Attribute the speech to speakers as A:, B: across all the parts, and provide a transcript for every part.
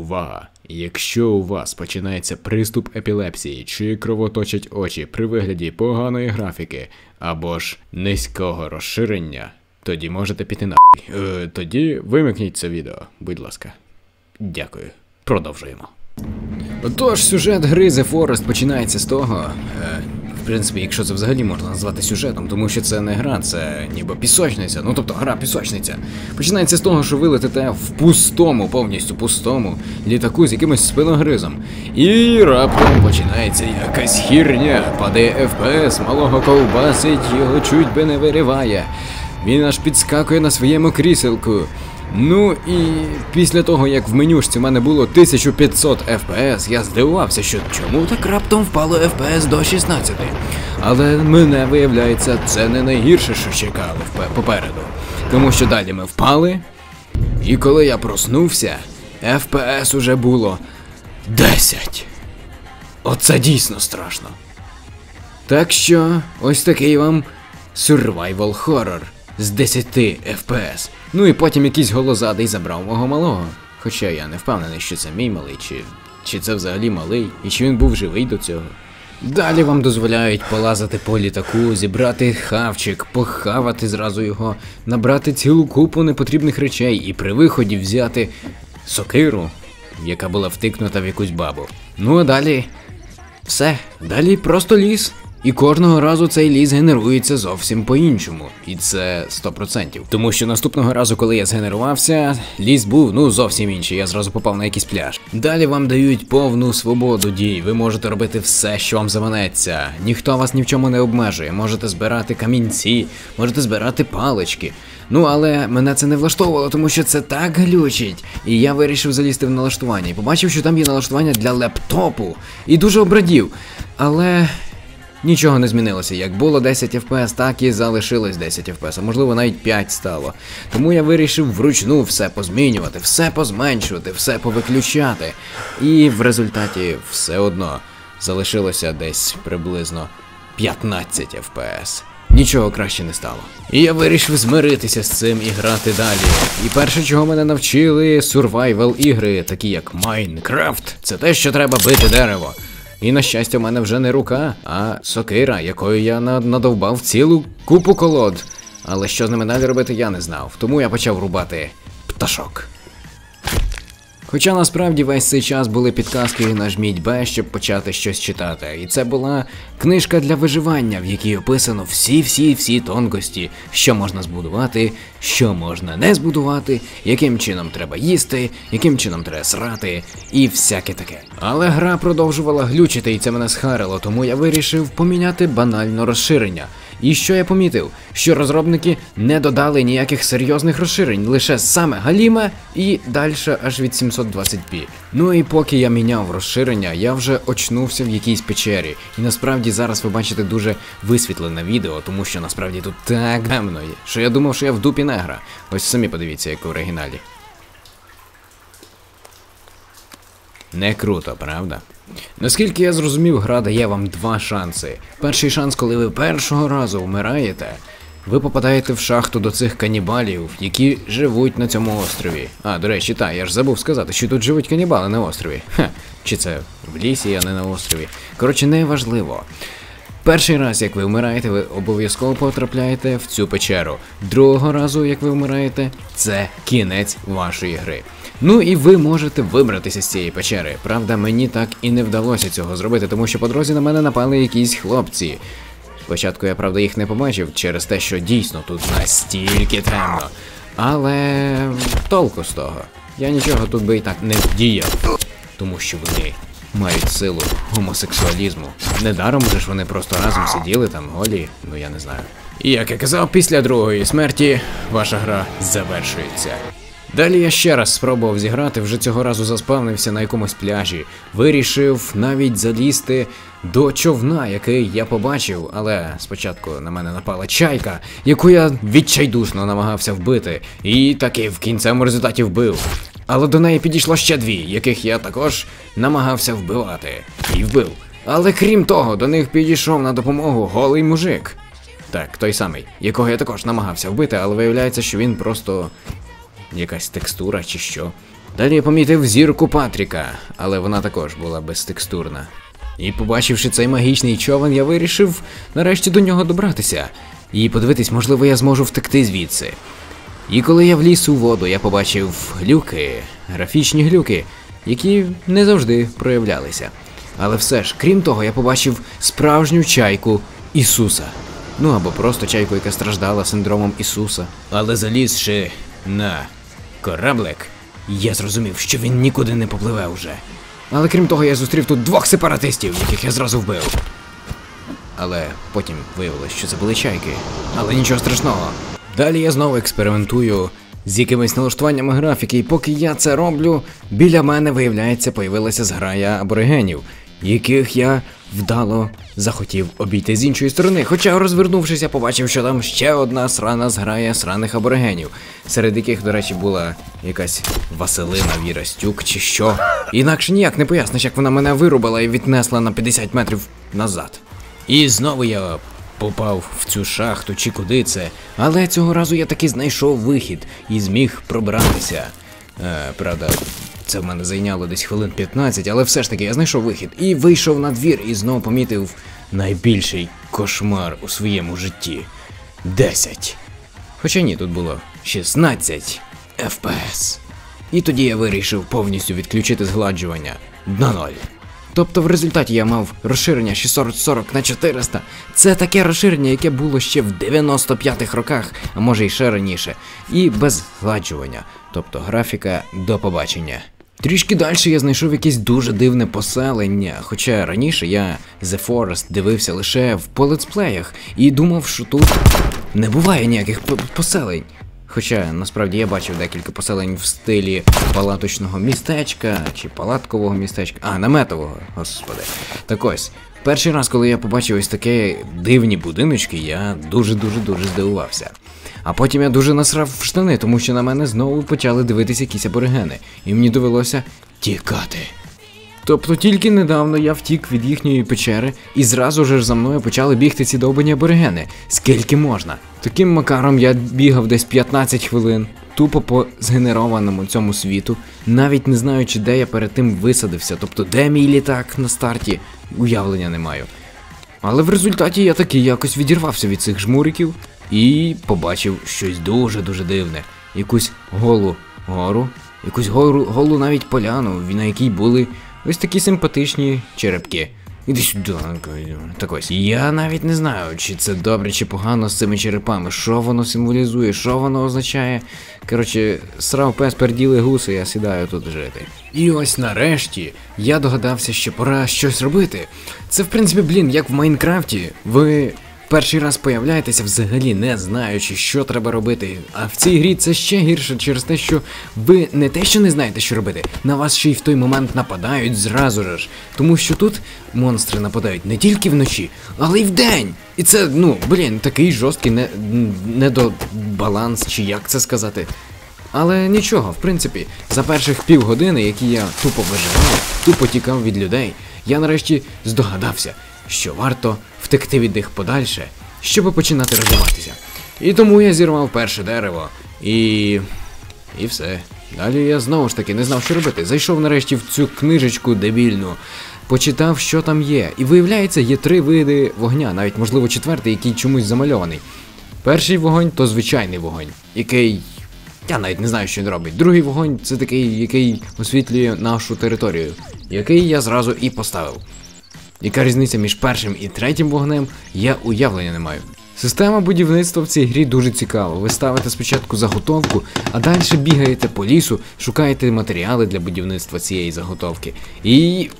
A: Увага! Якщо у вас починається приступ епілепсії чи кровоточать очі при вигляді поганої графіки або ж низького розширення, тоді можете піти на. Е, тоді вимикніть це відео, будь ласка. Дякую. Продовжуємо. Отож, сюжет гри The Forest починається з того. Е, в принципі, якщо це взагалі можна назвати сюжетом, тому що це не гра, це ніби пісочниця. Ну тобто гра пісочниця. Починається з того, що ви летите в пустому, повністю пустому літаку з якимось спиногризом. І раптом починається якась хірня, падає ФПС, малого ковбасить, його чуть би не вириває. Він аж підскакує на своєму кріселку. Ну і після того, як в менюшці в мене було 1500 FPS, я здивувався, що чому так раптом впало FPS до 16. Але мене виявляється, це не найгірше, що чекало попереду. Тому що далі ми впали, і коли я проснувся, FPS уже було 10. Оце дійсно страшно. Так що, ось такий вам survival horror з 10 FPS. Ну і потім якийсь голозадий забрав мого малого. Хоча я не впевнений, що це мій малий, чи, чи це взагалі малий, і чи він був живий до цього. Далі вам дозволяють полазити по літаку, зібрати хавчик, похавати зразу його, набрати цілу купу непотрібних речей і при виході взяти сокиру, яка була втикнута в якусь бабу. Ну а далі все, далі просто ліс. І кожного разу цей ліс генерується зовсім по-іншому. І це 100%. Тому що наступного разу, коли я згенерувався, ліс був ну зовсім інший. Я зразу попав на якийсь пляж. Далі вам дають повну свободу дій. Ви можете робити все, що вам заманеться. Ніхто вас ні в чому не обмежує. Можете збирати камінці, можете збирати палички. Ну, але мене це не влаштовувало, тому що це так глючить. І я вирішив залізти в налаштування. І побачив, що там є налаштування для лептопу. І дуже обрадів. Але. Нічого не змінилося. Як було 10 FPS, так і залишилось 10 FPS, а можливо навіть 5 стало. Тому я вирішив вручну все позмінювати, все позменшувати, все повиключати. І в результаті все одно залишилося десь приблизно 15 FPS. Нічого краще не стало. І я вирішив змиритися з цим і грати далі. І перше, чого мене навчили, survival ігри, такі як Майнкрафт, це те, що треба бити дерево. І на щастя, в мене вже не рука, а сокира, якою я на- надовбав цілу купу колод. Але що з ними далі робити, я не знав. Тому я почав рубати пташок. Хоча насправді весь цей час були підказки нажміть Б, щоб почати щось читати. І це була книжка для виживання, в якій описано всі-всі-всі тонкості, що можна збудувати, що можна не збудувати, яким чином треба їсти, яким чином треба срати, і всяке таке. Але гра продовжувала глючити, і це мене схарило, тому я вирішив поміняти банально розширення. І що я помітив? Що розробники не додали ніяких серйозних розширень, лише саме Галіме і далі аж від 720p. Ну і поки я міняв розширення, я вже очнувся в якійсь печері. І насправді зараз ви бачите дуже висвітлене відео, тому що насправді тут так темно що я думав, що я в дупі негра. Ось самі подивіться, як в оригіналі. Не круто, правда? Наскільки я зрозумів, гра дає вам два шанси. Перший шанс, коли ви першого разу вмираєте, ви попадаєте в шахту до цих канібалів, які живуть на цьому острові. А, до речі, та, я ж забув сказати, що тут живуть канібали на острові. Ха, чи це в лісі, а не на острові. Коротше, не важливо. Перший раз, як ви вмираєте, ви обов'язково потрапляєте в цю печеру. Другого разу, як ви вмираєте, це кінець вашої гри. Ну і ви можете вибратися з цієї печери. Правда, мені так і не вдалося цього зробити, тому що по дорозі на мене напали якісь хлопці. Спочатку я, правда, їх не побачив через те, що дійсно тут настільки темно. Але толку з того. Я нічого тут би і так не вдіяв, тому що вони мають силу гомосексуалізму. Недаром же ж вони просто разом сиділи там голі, ну я не знаю. І як я казав, після другої смерті ваша гра завершується. Далі я ще раз спробував зіграти, вже цього разу заспавнився на якомусь пляжі. Вирішив навіть залізти до човна, який я побачив, але спочатку на мене напала чайка, яку я відчайдушно намагався вбити, і таки в кінцевому результаті вбив. Але до неї підійшло ще дві, яких я також намагався вбивати. І вбив. Але крім того, до них підійшов на допомогу голий мужик. Так, той самий, якого я також намагався вбити, але виявляється, що він просто якась текстура чи що. Далі я помітив зірку Патріка, але вона також була безтекстурна. І побачивши цей магічний човен, я вирішив нарешті до нього добратися і подивитись, можливо, я зможу втекти звідси. І коли я вліз у воду, я побачив глюки, графічні глюки, які не завжди проявлялися. Але все ж, крім того, я побачив справжню чайку Ісуса. Ну або просто чайку, яка страждала синдромом Ісуса. Але залізши на кораблик, я зрозумів, що він нікуди не попливе вже. Але крім того, я зустрів тут двох сепаратистів, яких я зразу вбив. Але потім виявилось, що це були чайки. Але нічого страшного. Далі я знову експериментую з якимись налаштуваннями графіки, і поки я це роблю, біля мене, виявляється, появилася зграя аборигенів, яких я вдало захотів обійти з іншої сторони. Хоча, розвернувшись, я побачив, що там ще одна срана зграя сраних аборигенів, серед яких, до речі, була якась Василина Вірастюк чи що. Інакше ніяк не поясниш, як вона мене вирубила і віднесла на 50 метрів назад. І знову я попав в цю шахту чи куди це, але цього разу я таки знайшов вихід і зміг пробратися. Е, правда, це в мене зайняло десь хвилин 15, але все ж таки я знайшов вихід і вийшов на двір і знову помітив найбільший кошмар у своєму житті. 10. Хоча ні, тут було 16 FPS. І тоді я вирішив повністю відключити згладжування на ноль. Тобто в результаті я мав розширення 640 на 400. Це таке розширення, яке було ще в 95-х роках, а може й ще раніше. І без згладжування. Тобто графіка до побачення. Трішки далі я знайшов якесь дуже дивне поселення, хоча раніше я The Forest дивився лише в полетсплеях і думав, що тут не буває ніяких поселень. Хоча насправді я бачив декілька поселень в стилі палаточного містечка чи палаткового містечка, а наметового, господи. Так ось, перший раз, коли я побачив ось таке дивні будиночки, я дуже-дуже дуже здивувався. А потім я дуже насрав в штани, тому що на мене знову почали дивитися якісь аборигени, і мені довелося тікати. Тобто тільки недавно я втік від їхньої печери, і зразу ж за мною почали бігти ці довбані аборигени. Скільки можна? Таким макаром я бігав десь 15 хвилин, тупо по згенерованому цьому світу, навіть не знаючи, де я перед тим висадився, тобто де мій літак на старті, уявлення не маю. Але в результаті я таки якось відірвався від цих жмуриків і побачив щось дуже-дуже дивне. Якусь голу гору, якусь гору, голу навіть поляну, на якій були ось такі симпатичні черепки. Іди сюди, так ось. Я навіть не знаю, чи це добре, чи погано з цими черепами, що воно символізує, що воно означає. Коротше, срав пес перділи гуси, я сідаю тут жити. І ось нарешті я догадався, що пора щось робити. Це, в принципі, блін, як в Майнкрафті. Ви перший раз появляєтеся взагалі не знаючи, що треба робити. А в цій грі це ще гірше через те, що ви не те, що не знаєте, що робити, на вас ще й в той момент нападають зразу ж. Тому що тут монстри нападають не тільки вночі, але й вдень. І це, ну, блін, такий жорсткий не, недобаланс, чи як це сказати. Але нічого, в принципі, за перших півгодини, які я тупо виживав, тупо тікав від людей, я нарешті здогадався, що варто втекти від них подальше, щоб починати розвиватися. І тому я зірвав перше дерево і. і все. Далі я знову ж таки не знав, що робити. Зайшов нарешті в цю книжечку дебільну, почитав, що там є. І виявляється, є три види вогня, навіть можливо четвертий, який чомусь замальований. Перший вогонь то звичайний вогонь, який. Я навіть не знаю, що він робить. Другий вогонь це такий, який освітлює нашу територію, який я зразу і поставив. Яка різниця між першим і третім вогнем, я уявлення не маю. Система будівництва в цій грі дуже цікава. Ви ставите спочатку заготовку, а далі бігаєте по лісу, шукаєте матеріали для будівництва цієї заготовки. І.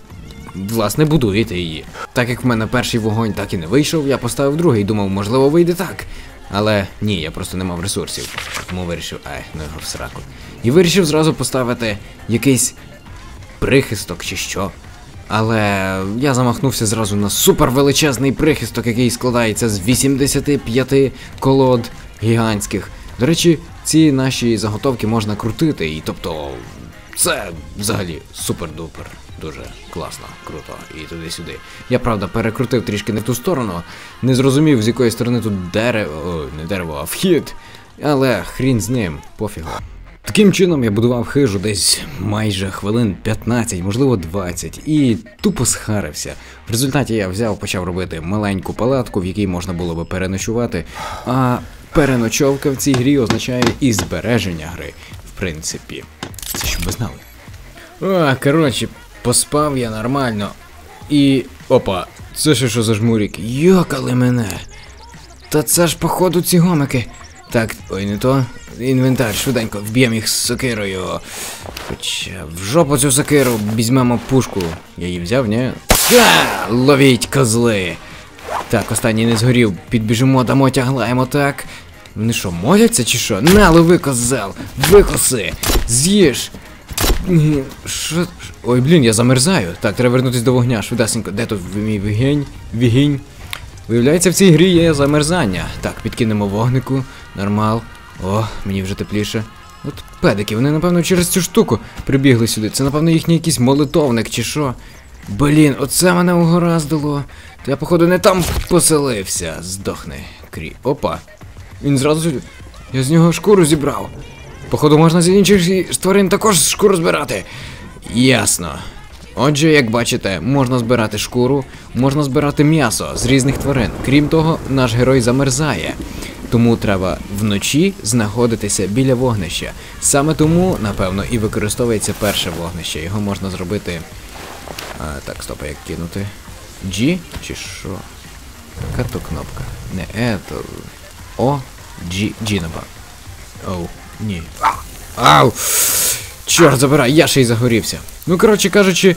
A: Власне, будуєте її. Так як в мене перший вогонь так і не вийшов, я поставив другий, думав, можливо, вийде так. Але ні, я просто не мав ресурсів. Тому вирішив, ай, ну його в сраку. І вирішив зразу поставити якийсь прихисток чи що. Але я замахнувся зразу на супервеличезний прихисток, який складається з 85 колод гігантських. До речі, ці наші заготовки можна крутити, і тобто це взагалі супер-дупер. Дуже класно, круто. І туди-сюди. Я правда перекрутив трішки не в ту сторону, не зрозумів, з якої сторони тут дерево, о, не дерево, а вхід. Але хрін з ним, пофігу. Таким чином я будував хижу десь майже хвилин 15, можливо 20, і тупо схарився. В результаті я взяв, почав робити маленьку палатку, в якій можна було би переночувати. А переночовка в цій грі означає і збереження гри, в принципі. Це щоб ви знали. А, коротше, поспав я нормально. І. Опа, це ще що за жмурік? Йокали мене. Та це ж, походу, ці гомики. Так, ой, не то. Інвентар, швиденько, вб'ємо їх з сокирою. Хоча в жопу цю сокиру візьмемо пушку. Я її взяв, ні? Ха! Ловіть козли! Так, останній не згорів. Підбіжимо, дамо тяглаємо, так. Вони що, моляться чи що? На, лови козел! Викоси! З'їж! Що? Ой, блін, я замерзаю. Так, треба вернутися до вогня, швидесенько. Де тут мій вігінь? Вігінь? Виявляється, в цій грі є замерзання. Так, підкинемо вогнику. Нормал. О, мені вже тепліше. От педики, вони, напевно, через цю штуку прибігли сюди. Це, напевно, їхній якийсь молитовник чи що. Блін, оце мене угораздило. То я, походу, не там поселився. Здохни. Крі. Опа. Він зразу. Я з нього шкуру зібрав. Походу, можна з інших тварин також шкуру збирати. Ясно. Отже, як бачите, можна збирати шкуру, можна збирати м'ясо з різних тварин. Крім того, наш герой замерзає. Тому треба вночі знаходитися біля вогнища. Саме тому, напевно, і використовується перше вогнище. Його можна зробити. А, Так, стоп, як кинути. G чи що? Яка то кнопка? Не E, то... О, G, G напевно. Оу, ні. Ау! Чорт забирай, я ще й загорівся. Ну, коротше кажучи,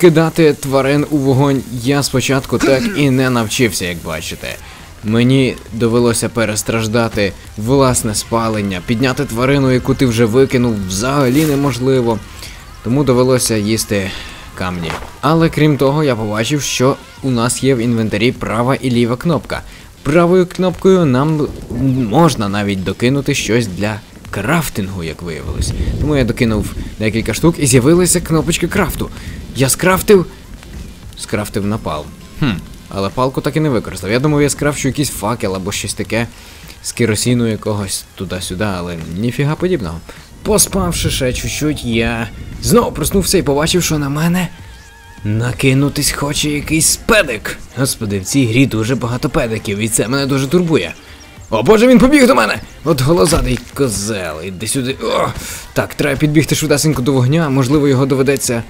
A: кидати тварин у вогонь я спочатку так і не навчився, як бачите. Мені довелося перестраждати власне спалення, підняти тварину, яку ти вже викинув, взагалі неможливо. Тому довелося їсти камні. Але крім того, я побачив, що у нас є в інвентарі права і ліва кнопка. Правою кнопкою нам можна навіть докинути щось для крафтингу, як виявилось. Тому я докинув декілька штук і з'явилася кнопочка крафту. Я скрафтив. Скрафтив напал. Хм, але палку так і не використав. Я думав, я скрафчу якийсь факел або щось таке з керосіну якогось туди-сюди, але ніфіга подібного. Поспавши ще чуть-чуть, я знову проснувся і побачив, що на мене накинутись хоче якийсь педик. Господи, в цій грі дуже багато педиків, і це мене дуже турбує. О боже, він побіг до мене! От голозадий козел, іди сюди. О! Так, треба підбігти швидесенько до вогня, можливо, його доведеться.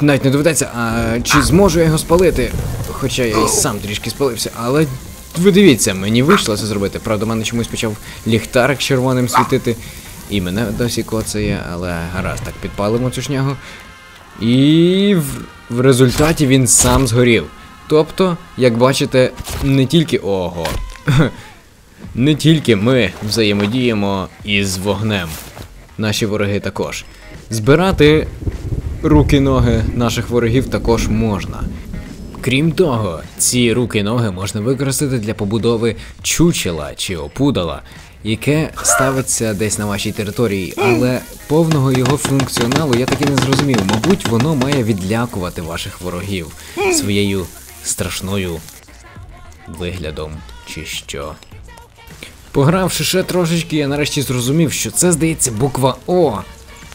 A: Навіть не доведеться, а чи зможу я його спалити? Хоча я і сам трішки спалився, але ви дивіться, мені вийшло це зробити. Правда, в мене чомусь почав ліхтарик червоним світити. І мене досі коцає, але гаразд, так підпалимо цю шнягу. І в, в результаті він сам згорів. Тобто, як бачите, не тільки ого. Не тільки ми взаємодіємо із вогнем, наші вороги також. Збирати руки-ноги наших ворогів також можна. Крім того, ці руки-ноги можна використати для побудови чучела чи опудала, яке ставиться десь на вашій території, але повного його функціоналу я таки не зрозумів. Мабуть, воно має відлякувати ваших ворогів своєю страшною виглядом чи що. Погравши ще трошечки, я нарешті зрозумів, що це здається буква О.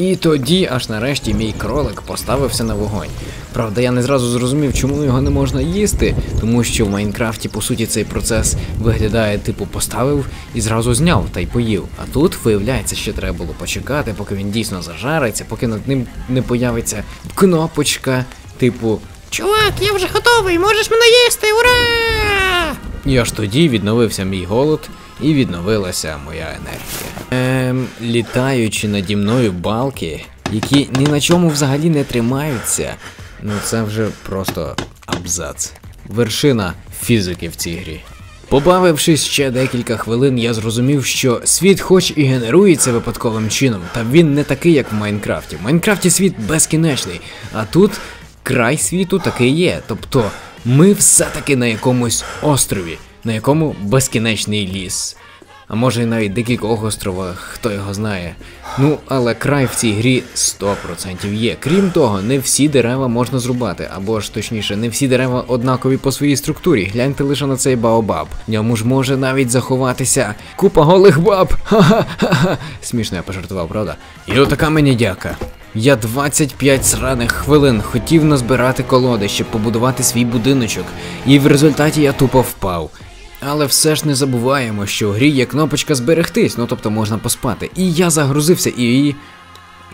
A: І тоді, аж нарешті, мій кролик поставився на вогонь. Правда, я не зразу зрозумів, чому його не можна їсти, тому що в Майнкрафті, по суті, цей процес виглядає, типу, поставив і зразу зняв та й поїв. А тут, виявляється, ще треба було почекати, поки він дійсно зажариться, поки над ним не появиться кнопочка, типу.
B: Чувак, я вже готовий, можеш мене їсти, ура!
A: І аж тоді відновився мій голод і відновилася моя енергія. Ем, літаючи наді мною балки, які ні на чому взагалі не тримаються, ну це вже просто абзац. Вершина фізики в цій грі. Побавившись ще декілька хвилин, я зрозумів, що світ хоч і генерується випадковим чином, та він не такий, як в Майнкрафті. В Майнкрафті світ безкінечний, а тут край світу таки є. Тобто ми все-таки на якомусь острові, на якому безкінечний ліс. а може і навіть декількох островах, хто його знає. Ну, але край в цій грі 100% є. Крім того, не всі дерева можна зрубати, або ж точніше, не всі дерева однакові по своїй структурі. Гляньте лише на цей баобаб. В ньому ж може навіть заховатися купа голих баб. Ха-ха-ха. Смішно я пожартував, правда? І отака мені дяка. Я 25 сраних хвилин хотів назбирати колоди, щоб побудувати свій будиночок, і в результаті я тупо впав. Але все ж не забуваємо, що в грі є кнопочка зберегтись, ну тобто можна поспати. І я загрузився і.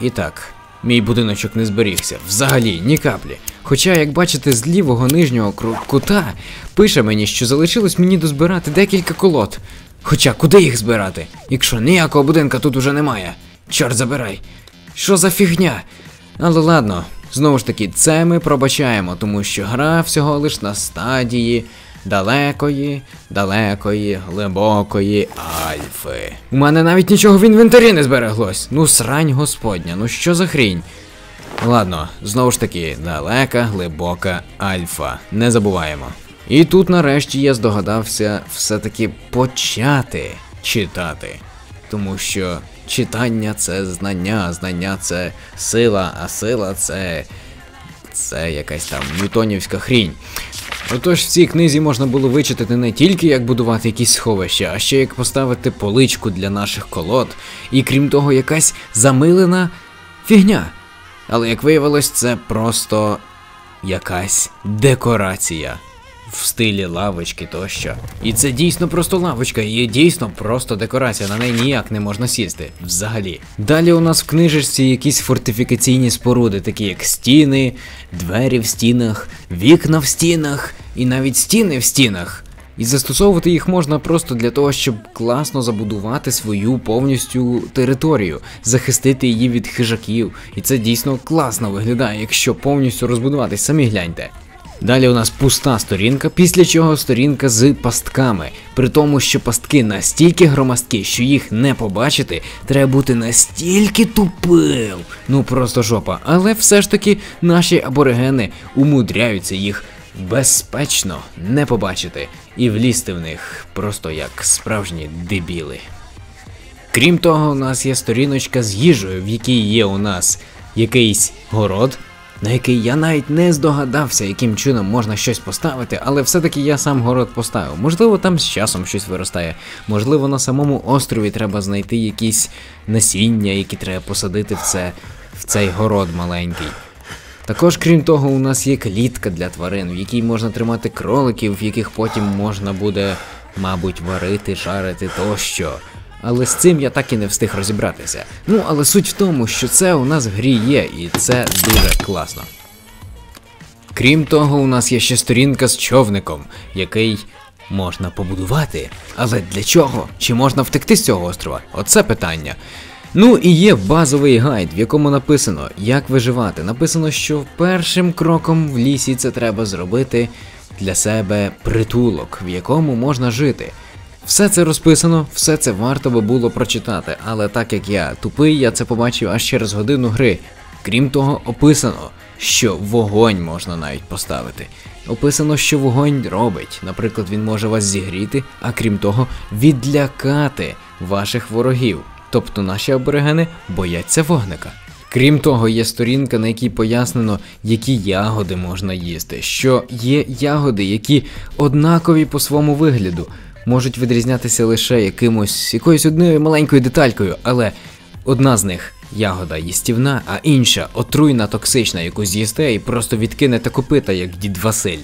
A: І так, мій будиночок не зберігся. Взагалі, ні каплі. Хоча, як бачите, з лівого нижнього кута пише мені, що залишилось мені дозбирати декілька колод. Хоча куди їх збирати? Якщо ніякого будинка тут уже немає. Чорт забирай. Що за фігня? Але ладно, знову ж таки, це ми пробачаємо, тому що гра всього лиш на стадії далекої, далекої, глибокої альфи. У мене навіть нічого в інвентарі не збереглось. Ну, срань господня, ну що за хрінь? Ладно, знову ж таки, далека, глибока альфа. Не забуваємо. І тут нарешті я здогадався все-таки почати читати. Тому що читання це знання, знання це сила, а сила це. Це якась там ньютонівська хрінь. Отож, в цій книзі можна було вичитати не тільки як будувати якісь сховища, а ще як поставити поличку для наших колод, і крім того, якась замилена фігня. Але як виявилось, це просто якась декорація в стилі лавочки тощо. І це дійсно просто лавочка, і дійсно просто декорація, на неї ніяк не можна сісти взагалі. Далі у нас в книжечці якісь фортифікаційні споруди, такі як стіни, двері в стінах, вікна в стінах і навіть стіни в стінах. І застосовувати їх можна просто для того, щоб класно забудувати свою повністю територію, захистити її від хижаків. І це дійсно класно виглядає, якщо повністю розбудуватись, самі гляньте. Далі у нас пуста сторінка, після чого сторінка з пастками. При тому, що пастки настільки громоздкі, що їх не побачити, треба бути настільки тупим. Ну просто жопа. Але все ж таки наші аборигени умудряються їх безпечно не побачити і влізти в них просто як справжні дебіли. Крім того, у нас є сторіночка з їжею, в якій є у нас якийсь город, на який я навіть не здогадався, яким чином можна щось поставити, але все-таки я сам город поставив. Можливо, там з часом щось виростає. Можливо, на самому острові треба знайти якісь насіння, які треба посадити в це, в цей город маленький. Також, крім того, у нас є клітка для тварин, в якій можна тримати кроликів, в яких потім можна буде, мабуть, варити, жарити тощо. Але з цим я так і не встиг розібратися. Ну, але суть в тому, що це у нас в грі є, і це дуже класно. Крім того, у нас є ще сторінка з човником, який можна побудувати. Але для чого? Чи можна втекти з цього острова? Оце питання. Ну і є базовий гайд, в якому написано, як виживати. Написано, що першим кроком в лісі це треба зробити для себе притулок, в якому можна жити. Все це розписано, все це варто би було прочитати, але так як я тупий, я це побачив аж через годину гри. Крім того, описано, що вогонь можна навіть поставити. Описано, що вогонь робить. Наприклад, він може вас зігріти, а крім того, відлякати ваших ворогів. Тобто наші аборигени бояться вогника. Крім того, є сторінка, на якій пояснено, які ягоди можна їсти, що є ягоди, які однакові по своєму вигляду, можуть відрізнятися лише якимось якоюсь одною маленькою деталькою, але одна з них ягода їстівна, а інша отруйна, токсична, яку з'їсте і просто відкинете копита, як дід Василь.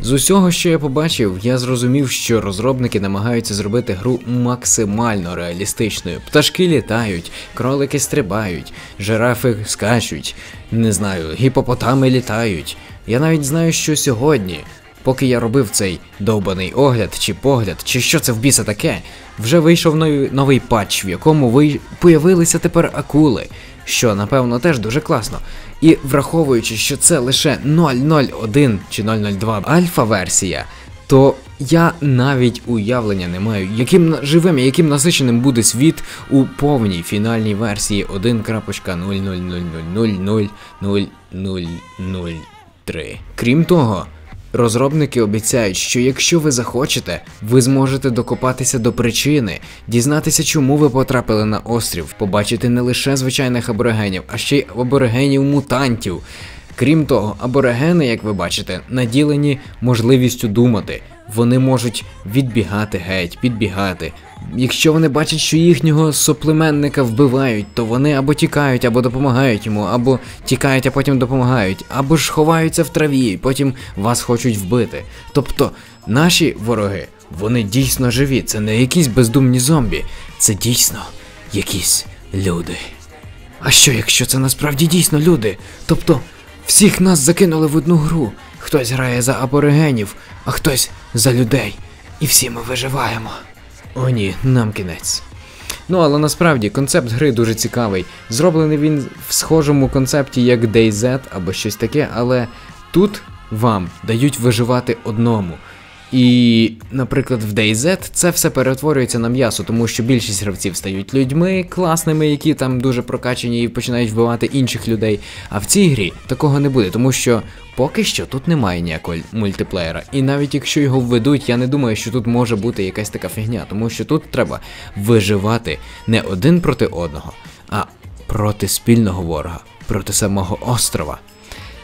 A: З усього, що я побачив, я зрозумів, що розробники намагаються зробити гру максимально реалістичною. Пташки літають, кролики стрибають, жирафи скачуть, не знаю, гіпопотами літають. Я навіть знаю, що сьогодні, поки я робив цей довбаний огляд чи погляд, чи що це в біса таке, вже вийшов новий, патч, в якому ви появилися тепер акули, що напевно теж дуже класно. І враховуючи, що це лише 001 чи 002 альфа-версія, то я навіть уявлення не маю, яким живим і яким насиченим буде світ у повній фінальній версії 1.00000000003. Крім того,
C: розробники обіцяють, що якщо ви захочете, ви зможете докопатися до причини, дізнатися, чому ви потрапили на острів, побачити не лише звичайних аборигенів, а ще й аборигенів-мутантів. Крім того, аборигени, як ви бачите, наділені можливістю думати. Вони можуть відбігати геть, підбігати. Якщо вони бачать, що їхнього соплеменника вбивають, то вони або тікають, або допомагають йому, або тікають, а потім допомагають, або ж ховаються в траві, і потім вас хочуть вбити. Тобто, наші вороги, вони дійсно живі, це не якісь бездумні зомбі, це дійсно якісь люди. А що, якщо це насправді дійсно люди? Тобто, всіх нас закинули в одну гру. Хтось грає за аборигенів, а хтось за людей. І всі ми виживаємо. О ні, нам кінець. Ну, але насправді концепт гри дуже цікавий. Зроблений він в схожому концепті, як DayZ або щось таке, але тут вам дають виживати одному. І, наприклад, в DayZ це все перетворюється на м'ясо, тому що більшість гравців стають людьми класними, які там дуже прокачані і починають вбивати інших людей. А в цій грі такого не буде, тому що поки що тут немає ніякого мультиплеєра. І навіть якщо його введуть, я не думаю, що тут може бути якась така фігня, тому що тут треба виживати не один проти одного, а проти спільного ворога, проти самого острова.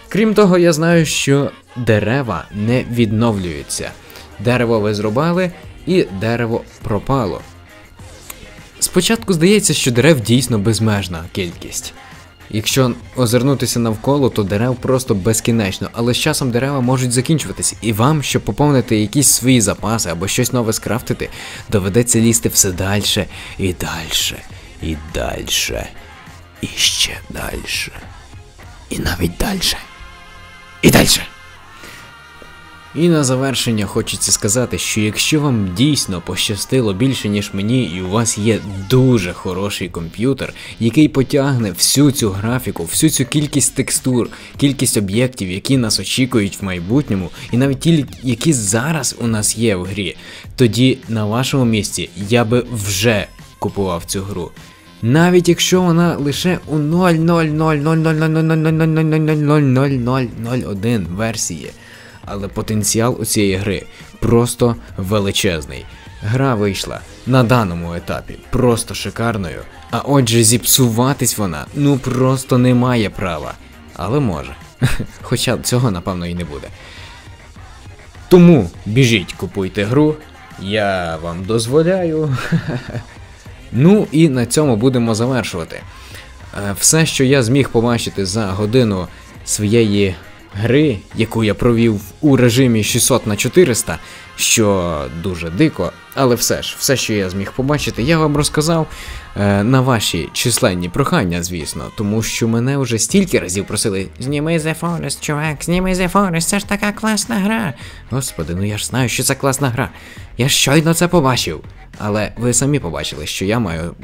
C: Крім того, я знаю, що дерева не відновлюються. Дерево ви зрубали, і дерево пропало. Спочатку здається, що дерев дійсно безмежна кількість. Якщо озирнутися навколо, то дерев просто безкінечно, але з часом дерева можуть закінчуватися, і вам, щоб поповнити якісь свої запаси або щось нове скрафтити, доведеться лізти все далі і далі, і далі, і ще далі, і навіть далі. І далі. І на завершення хочеться сказати, що якщо вам дійсно пощастило більше, ніж мені, і у вас є дуже хороший комп'ютер, який потягне всю цю графіку, всю цю кількість текстур, кількість об'єктів, які нас очікують в майбутньому, і навіть ті, які зараз у нас є в грі, тоді на вашому місці я би вже купував цю гру. Навіть якщо вона лише у 0,0000000000001 версії. Але потенціал у цієї гри просто величезний. Гра вийшла на даному етапі просто шикарною, а отже, зіпсуватись вона ну просто не має права. Але може. Хоча цього, напевно, і не буде. Тому біжіть, купуйте гру, я вам дозволяю. Ну і на цьому будемо завершувати. Е, Все, що я зміг побачити за годину своєї гри, яку я провів у режимі 600 на 400, що дуже дико, але все ж, все, що я зміг побачити, я вам розказав е, на ваші численні прохання, звісно, тому що мене вже стільки разів просили.
B: Зніми The Forest, чувак, зніми The Forest, це ж така класна гра.
C: Господи, ну я ж знаю, що це класна гра. Я щойно це побачив. Але ви самі побачили, що я маю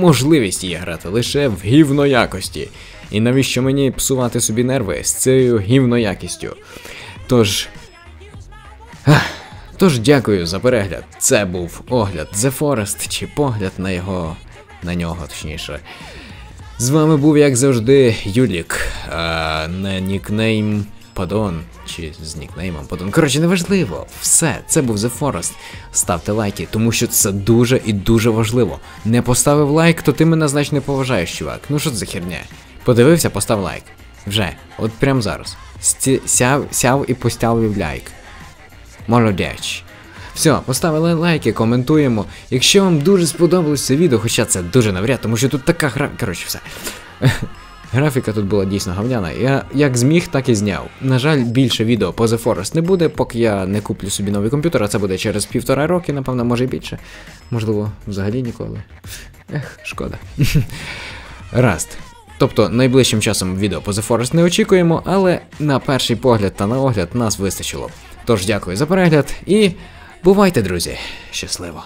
C: можливість її грати лише в гівно якості. І навіщо мені псувати собі нерви з цією гівно якістю? Тож. Тож дякую за перегляд. Це був огляд The Forest, чи погляд на його. на нього, точніше. З вами був, як завжди, Юлік, а не нікнейм Падон, чи з нікнеймом Падон. Коротше, неважливо. Все, це був The Forest. Ставте лайки, тому що це дуже і дуже важливо. Не поставив лайк, то ти мене значно поважаєш, чувак. Ну що це за херня? Подивився, постав лайк. Вже, от прямо зараз. Сті... Сяв, сяв і поставив лайк. Молодець. Все, поставили лайки, коментуємо. Якщо вам дуже сподобалось це відео, хоча це дуже навряд, тому що тут така гра. Коротше, все. Графіка тут була дійсно говняна. Я як зміг, так і зняв. На жаль, більше відео по The Forest не буде, поки я не куплю собі новий комп'ютер, а це буде через півтора роки, напевно, може і більше. Можливо, взагалі ніколи. Ех, шкода. Раст. Тобто найближчим часом відео по The Forest не очікуємо, але на перший погляд та на огляд нас вистачило. Тож дякую за перегляд і бувайте, друзі! Щасливо!